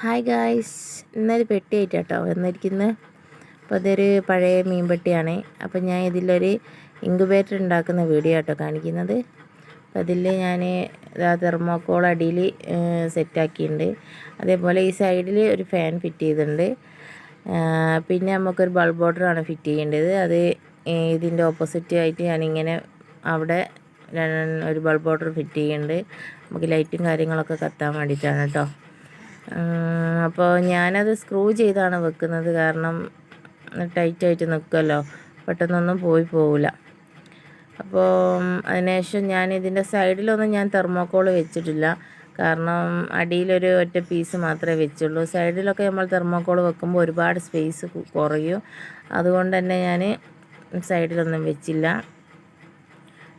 Hi guys ഇന്നൊരു പെട്ടി ആയിട്ട് കേട്ടോ വന്നിരിക്കുന്നത് അപ്പോൾ അതൊരു പഴയ മീൻ പെട്ടിയാണ് അപ്പോൾ ഞാൻ ഇതിലൊരു ഇൻക്യുബേറ്റർ ഉണ്ടാക്കുന്ന വീഡിയോ കേട്ടോ കാണിക്കുന്നത്. അപ്പോൾ അതിൽ ഞാൻ ഇതാ തെർമോക്കോൾ അടിയിൽ സെറ്റാക്കിയിട്ടുണ്ട് അതേപോലെ ഈ സൈഡിൽ ഒരു ഫാൻ ഫിറ്റ് ചെയ്തിട്ടുണ്ട് പിന്നെ നമുക്കൊരു ബൾബ് ഓർഡറാണ് ഫിറ്റ് ചെയ്യേണ്ടത്. അത് ഇതിന്റെ ഓപ്പോസിറ്റ് ആയിട്ട് ഞാനിങ്ങനെ അവിടെ ഒരു ബൾബ് ഓർഡർ ഫിറ്റ് ചെയ്യുന്നുണ്ട് നമുക്ക് ലൈറ്റും കാര്യങ്ങളൊക്കെ കത്താൻ വേണ്ടിയിട്ടാണ് കേട്ടോ അപ്പോൾ ഞാനത് സ്ക്രൂ ചെയ്താണ് വെക്കുന്നത്. കാരണം ടൈറ്റായിട്ട് നിൽക്കുമല്ലോ പെട്ടെന്നൊന്നും പോയി പോവില്ല അപ്പോൾ അതിനുശേഷം ഞാൻ ഇതിന്റെ സൈഡിലൊന്നും ഞാൻ തെർമോക്കോൾ വെച്ചിട്ടില്ല. കാരണം അടിയിലൊരു ഒറ്റ പീസ് മാത്രമേ വെച്ചുള്ളൂ. സൈഡിലൊക്കെ നമ്മൾ തെർമോക്കോൾ വെക്കുമ്പോൾ ഒരുപാട് സ്പേസ് കുറയും. അതുകൊണ്ട് തന്നെ ഞാൻ സൈഡിലൊന്നും വെച്ചില്ല.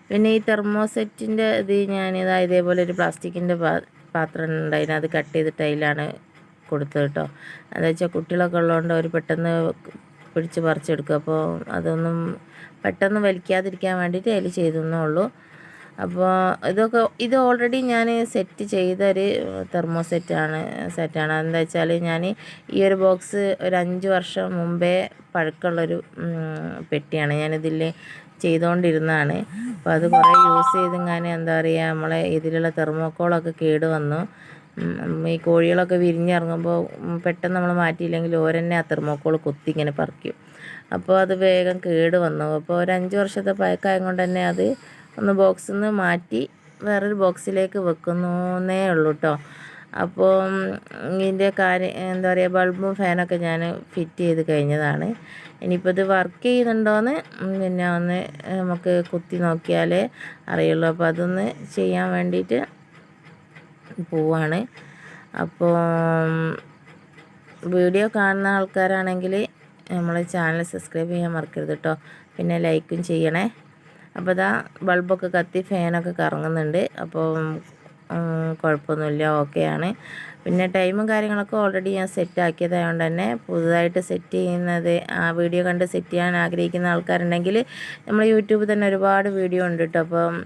പിന്നെ ഈ തെർമോസെറ്റിന്റെ ഇത് ഇതാ ഇതേപോലെ ഒരു പ്ലാസ്റ്റിക്കിന്റെ പാത്രം ഉണ്ടായിരുന്നു അത് കട്ട് ചെയ്തിട്ട് അതിലാണ് കൊടുത്തത് കേട്ടോ. എന്താ വെച്ചാൽ കുട്ടികളൊക്കെ ഉള്ളതുകൊണ്ട് അവർ പെട്ടെന്ന് പിടിച്ച് പറിച്ചെടുക്കും. അപ്പോൾ അതൊന്നും പെട്ടെന്ന് വലിക്കാതിരിക്കാൻ വേണ്ടിയിട്ട് അതിൽ ചെയ്തെന്നേ ഉള്ളൂ. അപ്പോൾ ഇതൊക്കെ ഇത് ഓൾറെഡി ഞാൻ സെറ്റ് ചെയ്തൊരു തെർമോ സെറ്റാണ് സെറ്റാണ് എന്താ വെച്ചാൽ ഞാൻ ഈ ഒരു ബോക്സ് ഒരു അഞ്ച് വർഷം മുമ്പേ പഴക്കമുള്ളൊരു പെട്ടിയാണ് ഞാനിതിൽ ചെയ്തുകൊണ്ടിരുന്നതാണ് അപ്പോൾ അത് കുറേ യൂസ് ചെയ്തെങ്ങാനും എന്താ പറയുക നമ്മളെ ഇതിലുള്ള തെർമോക്കോളൊക്കെ കേട് വന്നു. ഈ കോഴികളൊക്കെ വിരിഞ്ഞിറങ്ങുമ്പോൾ പെട്ടെന്ന് നമ്മൾ മാറ്റിയില്ലെങ്കിൽ ഓരെന്നെ ആ തെർമോക്കോൾ കുത്തി ഇങ്ങനെ പറിക്കും. അപ്പോൾ അത് വേഗം കേട് വന്നു. അപ്പോൾ ഒരു അഞ്ച് വർഷത്തെ പഴക്കമായത് കൊണ്ട് തന്നെ അത് ഒന്ന് ബോക്സിൽ നിന്ന് മാറ്റി വേറൊരു ബോക്സിലേക്ക് വെക്കുന്നേ ഉള്ളൂ കേട്ടോ അപ്പോൾ ഇതിന്റെ കാര്യം എന്താ പറയുക ബൾബും ഫാനൊക്കെ ഞാൻ ഫിറ്റ് ചെയ്ത് കഴിഞ്ഞതാണ്. ഇനിയിപ്പോൾ ഇത് വർക്ക് ചെയ്യുന്നുണ്ടോയെന്ന് പിന്നെ ഒന്ന് നമുക്ക് കുത്തി നോക്കിയാലേ അറിയുള്ളൂ. അപ്പോൾ അതൊന്ന് ചെയ്യാൻ വേണ്ടിയിട്ട് പോവാണ്. അപ്പോൾ വീഡിയോ കാണുന്ന ആൾക്കാരാണെങ്കിൽ നമ്മളെ ചാനൽ സബ്സ്ക്രൈബ് ചെയ്യാൻ മറക്കരുത് കേട്ടോ പിന്നെ ലൈക്കും ചെയ്യണേ. അപ്പോൾ ഇതാ ബൾബൊക്കെ കത്തി ഫാനൊക്കെ കറങ്ങുന്നുണ്ട്. അപ്പോൾ കുഴപ്പമൊന്നുമില്ല. ഓക്കെയാണ് പിന്നെ ടൈമും കാര്യങ്ങളൊക്കെ ഓൾറെഡി ഞാൻ സെറ്റ് ആക്കിയതായതുകൊണ്ട് തന്നെ പുതുതായിട്ട് സെറ്റ് ചെയ്യുന്നത് ആ വീഡിയോ കണ്ട് സെറ്റ് ചെയ്യാൻ ആഗ്രഹിക്കുന്ന ആൾക്കാരുണ്ടെങ്കിൽ നമ്മൾ യൂട്യൂബിൽ തന്നെ ഒരുപാട് വീഡിയോ ഉണ്ട് കേട്ടോ അപ്പം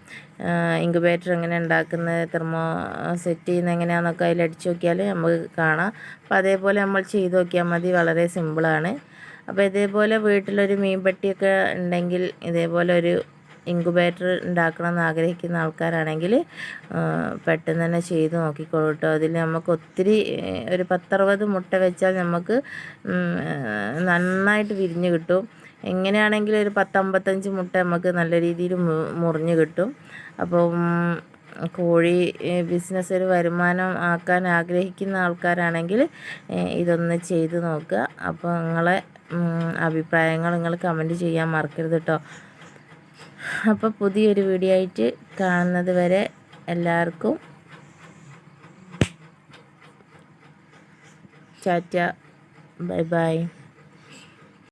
ഇൻക്യുബേറ്റർ എങ്ങനെ ഉണ്ടാക്കുന്നത് തെർമോ സെറ്റ് ചെയ്യുന്നത് എങ്ങനെയാണെന്നൊക്കെ അതിൽ അടിച്ചു നോക്കിയാൽ നമുക്ക് കാണാം. അപ്പോൾ അതേപോലെ നമ്മൾ ചെയ്ത് നോക്കിയാൽ മതി. വളരെ സിമ്പിളാണ് അപ്പോൾ ഇതേപോലെ വീട്ടിലൊരു മീൻപെട്ടിയൊക്കെ ഉണ്ടെങ്കിൽ ഇതേപോലെ ഒരു ഇൻക്യുബേറ്റർ ഉണ്ടാക്കണം എന്ന് ആഗ്രഹിക്കുന്ന ആൾക്കാരാണെങ്കിൽ പെട്ടെന്ന് തന്നെ ചെയ്ത് നോക്കിക്കോളൂ കേട്ടോ അതിൽ നമുക്ക് ഒത്തിരി ഒരു പത്തറുപത് മുട്ട വെച്ചാൽ നമുക്ക് നന്നായിട്ട് വിരിഞ്ഞ് കിട്ടും. എങ്ങനെയാണെങ്കിലും ഒരു പത്തമ്പത്തഞ്ച് മുട്ട നമുക്ക് നല്ല രീതിയിൽ മുറിഞ്ഞ് കിട്ടും. അപ്പോൾ കോഴി ബിസിനസ് ഒരു വരുമാനം ആക്കാൻ ആഗ്രഹിക്കുന്ന ആൾക്കാരാണെങ്കിൽ ഇതൊന്ന് ചെയ്ത് നോക്കുക. അപ്പോൾ നിങ്ങളെ അഭിപ്രായങ്ങൾ നിങ്ങൾ കമന്റ് ചെയ്യാൻ മറക്കരുത് കേട്ടോ അപ്പോൾ പുതിയൊരു വീഡിയോ ആയിട്ട് കാണുന്നത് വരെ എല്ലാവർക്കും ചാറ്റ ബൈ ബൈ.